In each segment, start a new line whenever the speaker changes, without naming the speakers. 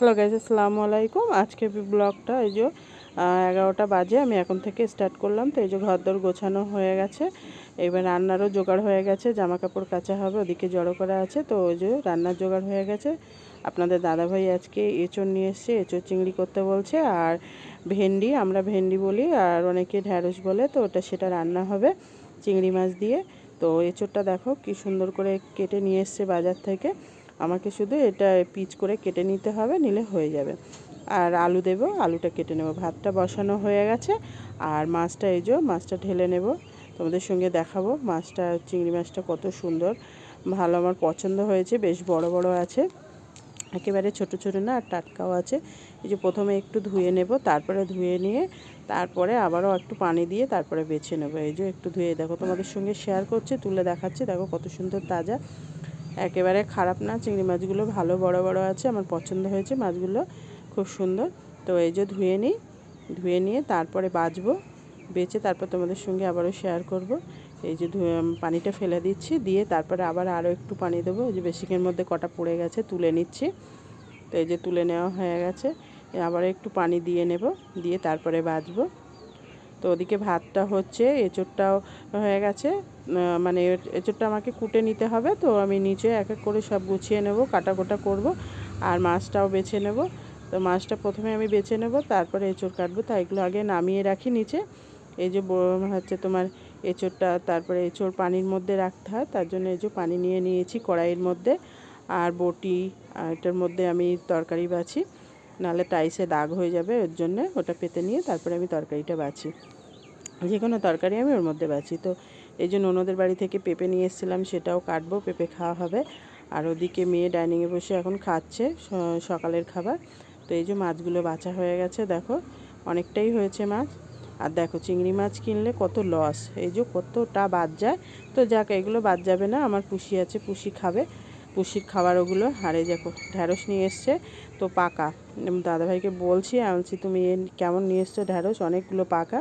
Hello guys আসসালামু আলাইকুম। আজকে ব্লগটা এই যে এগারোটা বাজে, আমি এখন থেকে স্টার্ট করলাম। তো এই যে ঘরদোর গোছানো হয়ে গেছে। এবার রান্নারও জোগাড় হয়ে গেছে জামা কাপড় কাচা হবে, ওদিকে জড়ো করা আছে। তো ওই যে রান্নার জোগাড় হয়ে গেছে। আপনাদের দাদাভাই আজকে এঁচড় নিয়ে এসছে, এঁচড় চিংড়ি করতে বলছে, আর ভেন্ডি, আমরা ভেন্ডি বলি, আর অনেকে ঢ্যাঁড়স বলে, তো ওটা সেটা রান্না হবে চিংড়ি মাছ দিয়ে। তো এঁচড়টা দেখো, কি সুন্দর করে কেটে নিয়ে এসছে বাজার থেকে। আমাকে শুধু এটা পিচ করে কেটে নিতে হবে, নিলে হয়ে যাবে। আর আলু দেব, আলুটা কেটে নেব। ভাতটা বসানো হয়ে গেছে। আর মাছটা এই যে, মাছটা ঢেলে নেব। তোমাদের সঙ্গে দেখাবো মাছটা, চিংড়ি মাছটা কত সুন্দর। ভালো আমার পছন্দ হয়েছে, বেশ বড় বড় আছে। একেবারে ছোট ছোট না, আর টাটকাও আছে। এই যে প্রথমে একটু ধুয়ে নেব, তারপরে ধুয়ে নিয়ে, তারপরে আবারও একটু পানি দিয়ে তারপরে বেছে নেব। এই যে একটু ধুয়ে, দেখো তোমাদের সঙ্গে শেয়ার করছি, তুলে দেখাচ্ছি। দেখো কত সুন্দর তাজা। একেবারে খারাপ না। চিংড়ি মাছগুলো ভালো, বড় বড় আছে, আমার পছন্দ হয়েছে মাছগুলো খুব সুন্দর। তো এই যে ধুয়ে নিই, ধুয়ে নিয়ে তারপরে বাজবো, বেচে তারপর তোমাদের সঙ্গে আবারও শেয়ার করব। এই যে ধুয়ে পানিটা ফেলে দিচ্ছি, দিয়ে তারপরে আবার আরও একটু পানি দেবো। এই যে বেসিকের মধ্যে কটা পড়ে গেছে, তুলে নিচ্ছি। তো এই যে তুলে নেওয়া হয়ে গেছে আবার একটু পানি দিয়ে নেব, দিয়ে তারপরে বাজবো। তো ওদিকে ভাতটা হচ্ছে, এঁচোড়টাও হয়ে গেছে। মানে এঁচোড়টা আমাকে কুটে নিতে হবে, তো আমি নিচে এক এক করে সব গুছিয়ে নেব কাটা কোটা করব আর মাছটাও বেছে নেব। তো মাছটা প্রথমে আমি বেছে নেব, তারপরে এঁচোড় কাটবো তাই এগুলো আগে নামিয়ে রাখি নিচে। এই যে হচ্ছে তোমার এঁচোড়টা, তারপরে এঁচোড় পানির মধ্যে রাখতে হয়, তার জন্য এই যে পানি নিয়ে নিয়েছি কড়াইয়ের মধ্যে। আর বটি এটার মধ্যে আমি তরকারি বাছি। নাহলে টাইসে দাগ হয়ে যাবে, ওর জন্যে ওটা পেতে নিয়ে তারপরে আমি তরকারিটা বাছি। যে কোনো তরকারি আমি ওর মধ্যে বাছি। তো এই জন্য ননদের বাড়ি থেকে পেঁপে নিয়ে এসেছিলাম, সেটাও কাটবো, পেঁপে খাওয়া হবে। আর ওদিকে মেয়ে ডাইনিংয়ে বসে এখন খাচ্ছে সকালের খাবার। তো এই যে মাছগুলো বাছা হয়ে গেছে, দেখো, অনেকটাই হয়েছে মাছ। আর দেখো, চিংড়ি মাছ কিনলে কত লস এই যে কতটা বাদ যায়। তো যাক, এগুলো বাদ যাবে না, আমার পুষি আছে, পুষি খাবে। পুষির খাবার ওগুলো। আর এই দেখো, ঢ্যাঁড়স নিয়ে এসছে, তো পাকা। দাদাভাইকে বলছি আনছি তুমি কেমন নিয়ে এসছো ঢ্যাঁড়স? অনেকগুলো পাকা।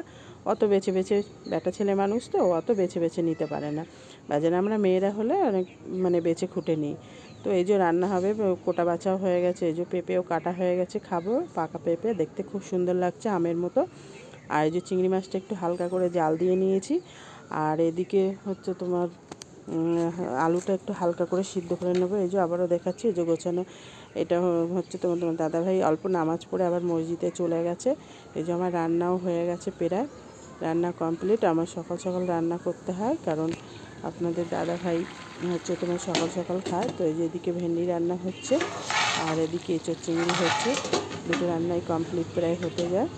অত বেছে বেছে বেটা ছেলে মানুষ তো, অত বেছে বেছে নিতে পারে না। বাজারে আমরা মেয়েরা হলে অনেক মানে বেছে খুঁটে নিই। তো এই যে রান্না হবে কোটা বাছাও হয়ে গেছে, এই যে পেঁপেও কাটা হয়ে গেছে, খাব। পাকা পেঁপে, দেখতে খুব সুন্দর লাগছে আমের মতো। আর এই যে চিংড়ি মাছটা একটু হালকা করে জাল দিয়ে নিয়েছি। আর এদিকে হচ্ছে তোমার আলুটা একটু হালকা করে সিদ্ধ করে নেব। এই যে আবারও দেখাচ্ছি, এই যে গোছানো, এটা হচ্ছে তোমার তোমার দাদাভাই অল্প নামাজ পড়ে আবার মসজিদে চলে গেছে। এই যে আমার রান্নাও হয়ে গেছে প্রায়, রান্না কমপ্লিট। আমার সকাল সকাল রান্না করতে হয়, কারণ আপনাদের দাদাভাই হচ্ছে তোমার সকাল সকাল খায়। তো এই যে এদিকে ভেন্ডি রান্না হচ্ছে, আর এদিকে এঁচোর চিংড়ি হচ্ছে। দুটো রান্নাই কমপ্লিট প্রায় হতে যায়।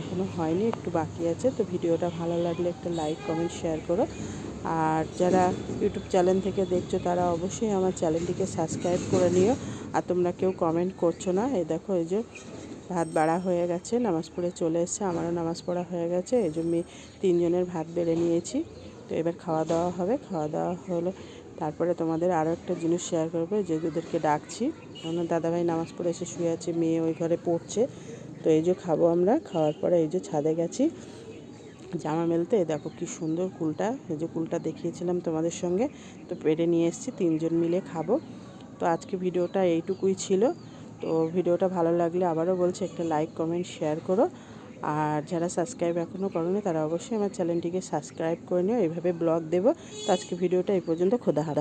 এখনও হয়নি, একটু বাকি আছে। তো ভিডিওটা ভালো লাগলে একটা লাইক কমেন্ট শেয়ার করো। আর যারা ইউটিউব চ্যানেল থেকে দেখছ, তারা অবশ্যই আমার চ্যানেলটিকে সাবস্ক্রাইব করে নিও। আর তোমরা কেউ কমেন্ট করছ না, এই দেখো, এই যে ভাত বাড়া হয়ে গেছে, নামাজ পড়ে চলে এসছে, আমারও নামাজ পড়া হয়ে গেছে, এই জন্য তিনজনের ভাত বেড়ে নিয়েছি। তো এবার খাওয়া দাওয়া হবে, খাওয়া দাওয়া হলো তারপরে তোমাদের আরও একটা জিনিস শেয়ার করবে যে ওদেরকে ডাকছি। আমার দাদাভাই নামাজ পড়ে এসে শুয়ে আছে, মেয়ে ওই ঘরে পড়ছে। তো এই যে খাব আমরা, খাওয়ার পরে এই যে ছাদে গেছি, জামা মেলতে। দেখো কি সুন্দর কুলটা, এই যে কুলটা দেখিয়েছিলাম তোমাদের সঙ্গে। তো পেরে নিয়ে এসেছি, তিনজন মিলে খাব। তো আজকে ভিডিওটা এইটুকুই ছিল। তো ভিডিওটা ভালো লাগলে আবারও বলছি, একটা লাইক, কমেন্ট, শেয়ার করো। আর যারা সাবস্ক্রাইব এখনও করোনি, তারা অবশ্যই আমার চ্যানেলটিকে সাবস্ক্রাইব করে নিও। এইভাবে ব্লগ দেবো। তো আজকে ভিডিওটা এই পর্যন্ত, খোদা হারা